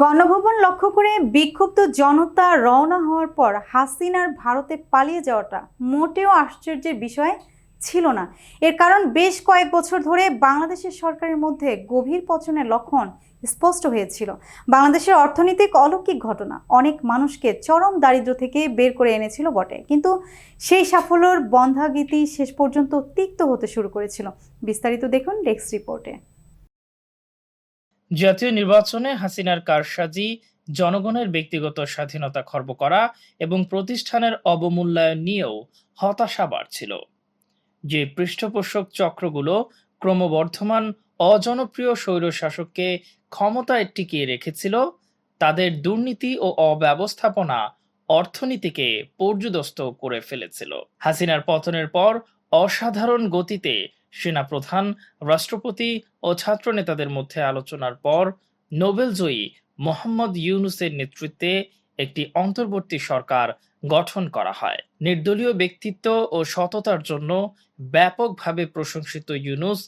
গণভবন লক্ষ্য করে বিক্ষুব্ধ জনতা রওনা হওয়ার পর হাসিনার ভারতে পালিয়ে যাওয়াটা মোটেও আশ্চর্যের বিষয় ছিল না। এর কারণ বেশ কয়েক বছর ধরে বাংলাদেশের সরকারের মধ্যে গভীর পচনের লক্ষণ স্পষ্ট হয়েছিল। বাংলাদেশের অর্থনৈতিক অলৌকিক ঘটনা, অনেক মানুষকে চরম দারিদ্র থেকে বের করে এনেছিল বটে। কিন্তু সেই সাফল্যর বন্ধাগীতি শেষ পর্যন্ত তিক্ত হতে শুরু করেছিল। বিস্তারিত দেখুন ডেস্ক রিপোর্টে। জাতীয় নির্বাচনে হাসিনার কারসাজি, জনগণের ব্যক্তিগত স্বাধীনতা খর্ব করা এবং প্রতিষ্ঠানের অবমূল্যায়ন নিয়েও হতাশা বাড়ছিল। যে পৃষ্ঠপোষক চক্রগুলো ক্রমবর্ধমান অজনপ্রিয় স্বৈরশাসককে ক্ষমতায় টিকিয়ে রেখেছিল, তাদের দুর্নীতি ও অব্যবস্থাপনা অর্থনীতিকে পর্যুদস্ত করে ফেলেছিল। হাসিনার পতনের পর অসাধারণ গতিতে সেনাপ্রধান, রাষ্ট্রপতি ও ছাত্র নেতাদের মধ্যে আলোচনার পর নোবেলজয়ী মোহাম্মদ ইউনুসের নেতৃত্বে একটি অন্তর্বর্তী সরকার গঠন করা হয়। নির্দলীয় ব্যক্তিত্ব ও সততার জন্য ব্যাপকভাবে প্রশংসিত ইউনুস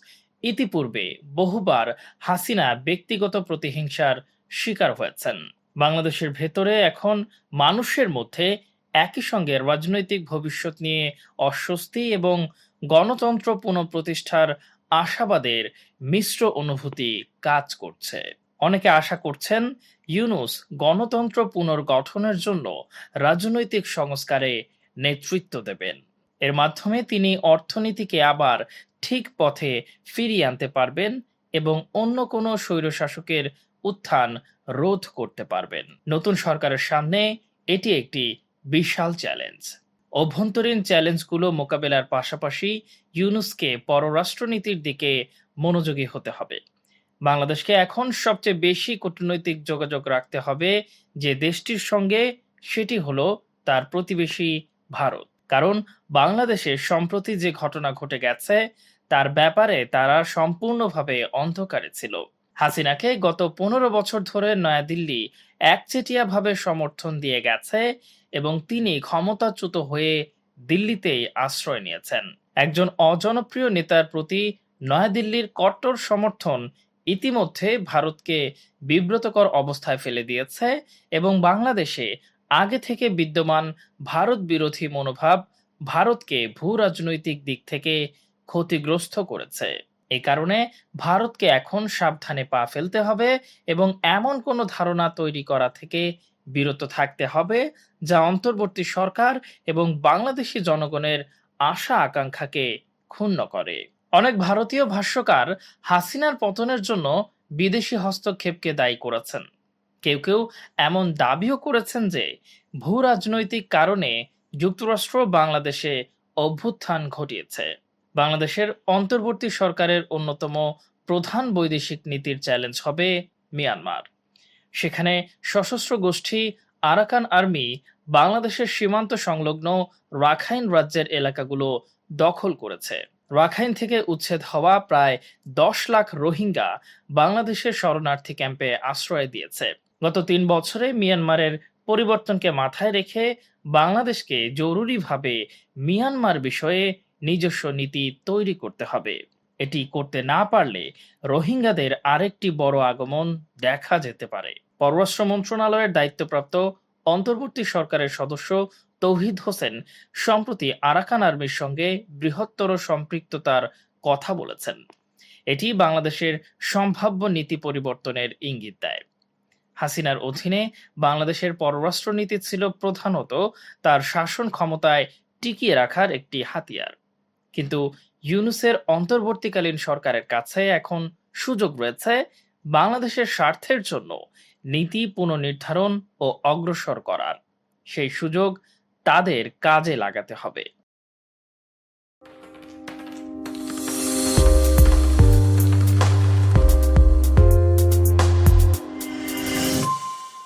ইতিপূর্বে বহুবার হাসিনা ব্যক্তিগত প্রতিহিংসার শিকার হয়েছেন। বাংলাদেশের ভেতরে এখন মানুষের মধ্যে একই সঙ্গে রাজনৈতিক ভবিষ্যৎ নিয়ে অস্বস্তি এবং গণতন্ত্র পুনঃপ্রতিষ্ঠার আশাবাদের মিশ্র অনুভূতি কাজ করছে। অনেকে আশা করছেন ইউনুস গণতন্ত্র পুনর্গঠনের জন্য রাজনৈতিক সংস্কারে নেতৃত্ব দেবেন। এর মাধ্যমে তিনি অর্থনীতিকে আবার ঠিক পথে ফিরিয়ে আনতে পারবেন এবং অন্য কোনো স্বৈরশাসকের উত্থান রোধ করতে পারবেন। নতুন সরকারের সামনে এটি একটি বিশাল চ্যালেঞ্জ। অভ্যন্তরীণ চ্যালেঞ্জগুলো মোকাবেলার পাশাপাশি ইউনুসকে পররাষ্ট্রনীতির দিকে মনোযোগী হতে হবে। বাংলাদেশকে এখন সবচেয়ে বেশি কূটনৈতিক যোগাযোগ রাখতে হবে যে দেশটির সঙ্গে, সেটি হলো তার প্রতিবেশী ভারত। কারণ বাংলাদেশে সম্প্রতি যে ঘটনা ঘটে গেছে, তার ব্যাপারে তারা সম্পূর্ণভাবে অন্ধকারে ছিল। হাসিনাকে গত পনেরো বছর ধরে নয়াদিল্লি একচেটিয়াভাবে সমর্থন দিয়ে গেছে এবং তিনি ক্ষমতাচ্যুত হয়ে দিল্লিতেই আশ্রয় নিয়েছেন। একজন অজনপ্রিয় নেতার প্রতি নয়াদিল্লির কট্টর সমর্থন ইতিমধ্যে ভারতকে বিব্রতকর অবস্থায় ফেলে দিয়েছে এবং বাংলাদেশে আগে থেকে বিদ্যমান ভারত বিরোধী মনোভাব ভারতকে ভূ রাজনৈতিক দিক থেকে ক্ষতিগ্রস্ত করেছে। এই কারণে ভারতকে এখন সাবধানে পা ফেলতে হবে এবং এমন কোনো ধারণা তৈরি করা থেকে বিরত থাকতে হবে, যা অন্তর্বর্তী সরকার এবং বাংলাদেশি জনগণের আশা আকাঙ্ক্ষাকে ক্ষুণ্ণ করে। অনেক ভারতীয় ভাষ্যকার হাসিনার পতনের জন্য বিদেশি হস্তক্ষেপকে দায়ী করেছেন। কেউ কেউ এমন দাবিও করেছেন যে, ভূ রাজনৈতিক কারণে যুক্তরাষ্ট্র বাংলাদেশে অভ্যুত্থান ঘটিয়েছে। বাংলাদেশের অন্তর্বর্তী সরকারের অন্যতম প্রধান বৈদেশিক নীতির চ্যালেঞ্জ হবে মিয়ানমার। সেখানে সশস্ত্র গোষ্ঠী আরাকান আর্মি, বাংলাদেশের সীমান্ত সংলগ্ন রাখাইন রাজ্যের এলাকাগুলো দখল করেছে। রাখাইন থেকে উচ্ছেদ হওয়া প্রায় দশ লাখ রোহিঙ্গা বাংলাদেশের শরণার্থী ক্যাম্পে আশ্রয় দিয়েছে। গত তিন বছরে মিয়ানমারের পরিবর্তনকে মাথায় রেখে বাংলাদেশকে জরুরিভাবে মিয়ানমার বিষয়ে নিজস্ব নীতি তৈরি করতে হবে। এটি করতে না পারলে রোহিঙ্গাদের আরেকটি বড় আগমন দেখা যেতে পারে। পররাষ্ট্র মন্ত্রণালয়ের দায়িত্বপ্রাপ্ত অন্তর্বর্তী সরকারের সদস্য তৌহিদ হোসেন সম্প্রতি আরাকান আর্মির সঙ্গে বৃহত্তর সম্পৃক্ততার কথা বলেছেন। এটি বাংলাদেশের সম্ভাব্য নীতি পরিবর্তনের ইঙ্গিত দেয়। হাসিনার অধীনে বাংলাদেশের পররাষ্ট্রনীতি ছিল প্রধানত তার শাসন ক্ষমতায় টিকিয়ে রাখার একটি হাতিয়ার। কিন্তু ইউনুসের অন্তর্বর্তীকালীন সরকারের কাছে এখন সুযোগ রয়েছে বাংলাদেশের স্বার্থের জন্য নীতি পুনর্নির্ধারণ ও অগ্রসর করার। সেই সুযোগ তাদের কাজে লাগাতে হবে।